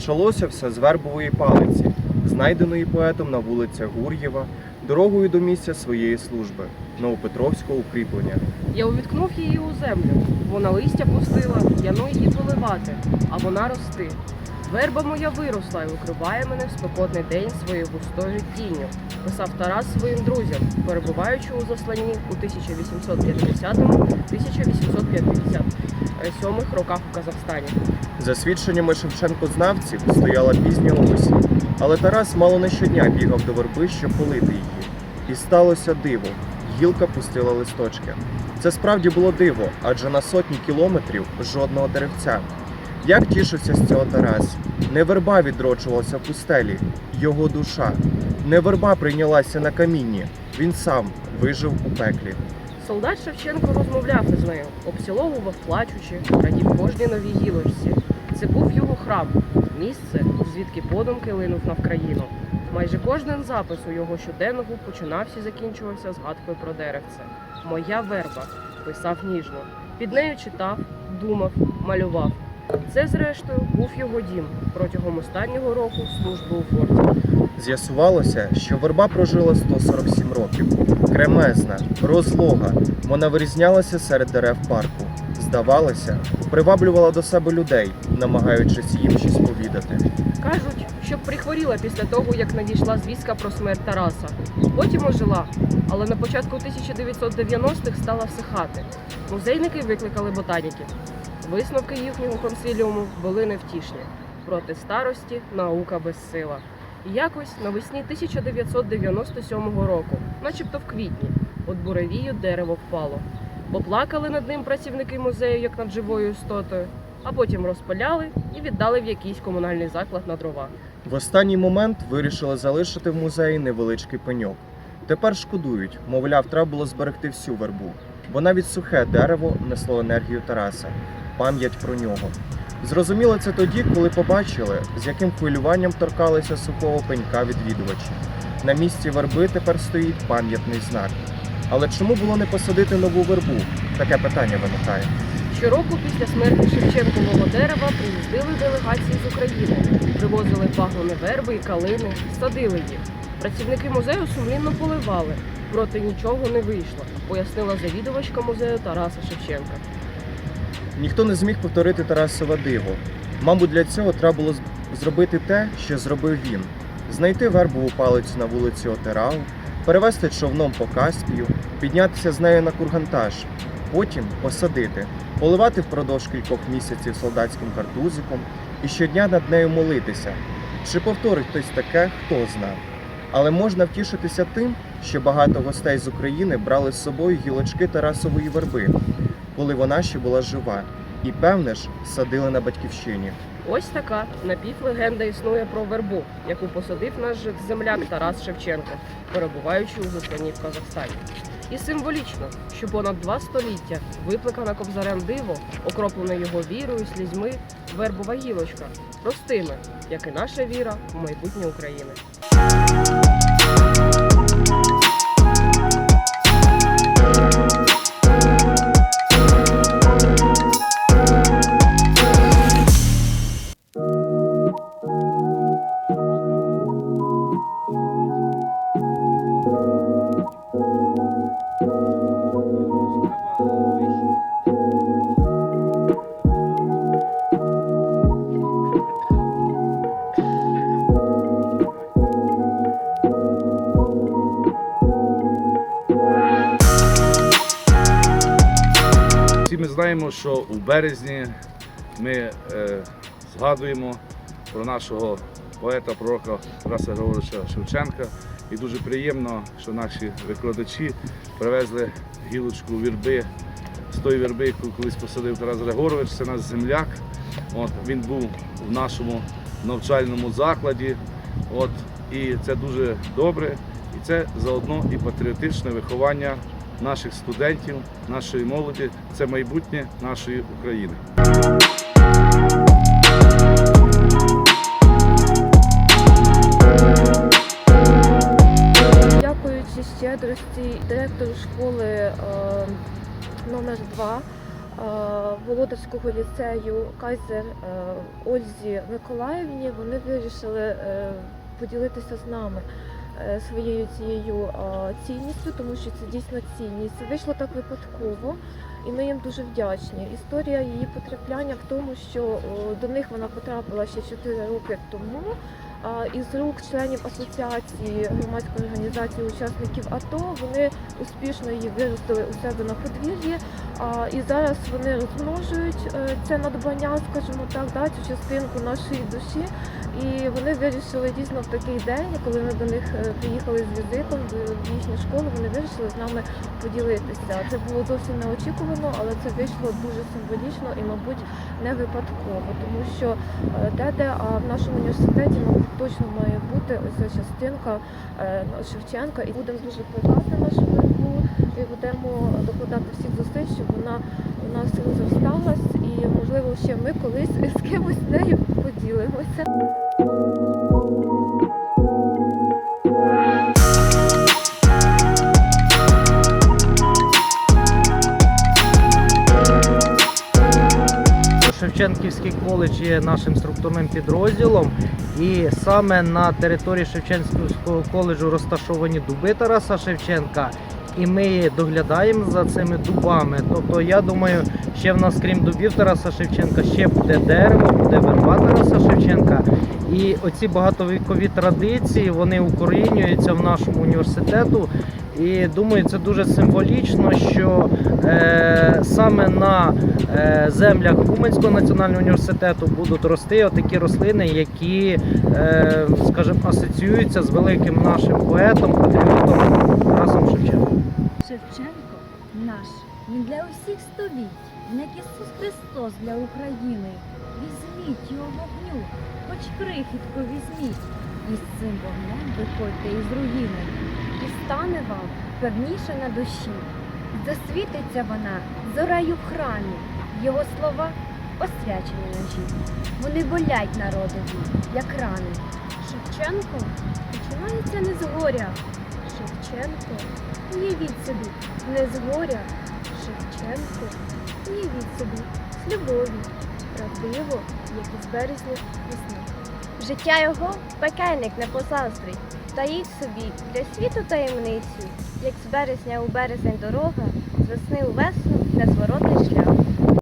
Почалося все з вербової палиці, знайденої поетом на вулицях Гур'єва, дорогою до місця своєї служби, Новопетровського укріплення. Я увіткнув її у землю. Вона листя пустила, я ну її поливати, а вона рости. Верба моя виросла і укриває мене в спекотний день своєю густою тінню, писав Тарас своїм друзям, перебуваючи у засланні у 1850-1857 роках у Казахстані. За свідченнями Шевченкознавців, стояла пізня осінь, але Тарас мало не щодня бігав до верби, щоб полити її. І сталося диво. Гілка пустила листочки. Це справді було диво, адже на сотні кілометрів жодного деревця. Як тішився з цього Тарас? Не верба відроджувалася в пустелі, його душа. Не верба прийнялася на камінні, він сам вижив у пеклі. Солдат Шевченко розмовляв із нею, обціловував плачучи, радів кожній новій гілочці. Це був його храм, місце, звідки подумки линув навкраїну. Майже кожен запис у його щоденного починався і закінчувався згадкою про деревце. Моя верба писав ніжно. Під нею читав, думав, малював. Це, зрештою, був його дім протягом останнього року служби у форті. З'ясувалося, що верба прожила 147 років. Кремезна, розлога. Вона вирізнялася серед дерев парку. Здавалося, приваблювала до себе людей, намагаючись їм щось повідати. Кажуть, що прихворіла після того, як надійшла звістка про смерть Тараса. Потім ожила, але на початку 1990-х стала всихати. Музейники викликали ботаніків. Висновки їхнього консиліуму були невтішні. Проти старості наука безсила. І якось навесні 1997 року, начебто в квітні, от буревію дерево впало. Поплакали над ним працівники музею, як над живою істотою, а потім розпиляли і віддали в якийсь комунальний заклад на дрова. В останній момент вирішили залишити в музеї невеличкий пеньок. Тепер шкодують, мовляв, треба було зберегти всю вербу, бо навіть сухе дерево несло енергію Тараса, пам'ять про нього. Зрозуміли це тоді, коли побачили, з яким хвилюванням торкалися сухого пенька відвідувачі. На місці верби тепер стоїть пам'ятний знак. Але чому було не посадити нову вербу? Таке питання виникає. Щороку після смерті Шевченкового дерева приїздили делегації з України, привозили пагони верби і калини, садили їх. Працівники музею сумлінно поливали, проте нічого не вийшло, пояснила завідувачка музею Тараса Шевченка. Ніхто не зміг повторити Тарасове диво. Мабуть, для цього треба було зробити те, що зробив він: знайти вербову палицю на вулиці Отерау, перевезти човном по Каспію, піднятися з нею на кургантаж, потім посадити, поливати впродовж кількох місяців солдатським картузиком і щодня над нею молитися. Чи повторить хтось таке, хто зна. Але можна втішитися тим, що багато гостей з України брали з собою гілочки Тарасової верби, коли вона ще була жива, і певне ж садили на батьківщині. Ось така напівлегенда існує про вербу, яку посадив наш земляк Тарас Шевченко, перебуваючи у засланні в Казахстані. І символічно, що понад два століття викликана кобзарем диво, окроплене його вірою, слізьми, вербова гілочка, простими, як і наша віра в майбутнє України. Знаємо, що у березні ми е, згадуємо про нашого поета, пророка Тараса Григоровича Шевченка. І дуже приємно, що наші викладачі привезли гілочку вірби з тої вірби, яку колись посадив Тарас Григорович. Це наш земляк. От, він був в нашому навчальному закладі. От, і це дуже добре. І це заодно і патріотичне виховання наших студентів, нашої молоді. Це майбутнє нашої України. Дякуючи щедрості директору школи е, номер 2 Володарського ліцею Кайзер е, Ользі Миколаївні. Вони вирішили е, поділитися з нами е, своєю цією е, цінністю, тому що це дійсно цінність. Вийшло так випадково, і ми їм дуже вдячні. Історія її потрапляння в тому, що до них вона потрапила ще 4 роки тому. Із рук членів асоціації громадської організації учасників АТО вони успішно її виростили у себе на подвір'ї. І зараз вони розмножують е, це надбання, скажімо так, да, цю частинку нашої душі. І вони вирішили дійсно в такий день, коли ми до них е, приїхали з візитом в їхню школу, вони вирішили з нами поділитися. Це було зовсім неочікувано, але це вийшло дуже символічно і, мабуть, не випадково, тому що е, де де, а в нашому університеті, мабуть, точно має бути ось ця частинка е, Шевченка. І будемо дуже плекати нашу боротьбу і будемо докладати всіх зусиль, щоб вона у нас розросталась, і можливо ще ми колись з кимось нею поділимося. Шевченківський коледж є нашим структурним підрозділом, і саме на території Шевченківського коледжу розташовані дуби Тараса Шевченка. І ми доглядаємо за цими дубами. Тобто, я думаю, ще в нас, крім дубів Тараса Шевченка, ще буде дерево, буде верба Тараса Шевченка. І оці багатовікові традиції вони укорінюються в нашому університету. І думаю, це дуже символічно, що е, саме на е, землях Уманського національного університету будуть рости отакі рослини, які, е, скажімо, асоціюються з великим нашим поетом, патріотом Тарасом Шевченком. Шевченко наш, він для усіх століть, як Ісус Христос для України. Візьміть його вогню, хоч крихітку візьміть, і з цим вогнем виходьте із руїни. Стане вам певніше на душі. Засвітиться вона зорею в храмі, його слова освячені ножі. Вони болять народові, як рани. Шевченко починається не з. Шевченко Уявіть собі, не з горя, Шевченко, уявіть собі, з любові, правдиво, як із березня весни. Життя його пекельник не позаздрить, таїть собі для світу таємницю, як з березня у березень дорога, з весни у весну незворотний шлях.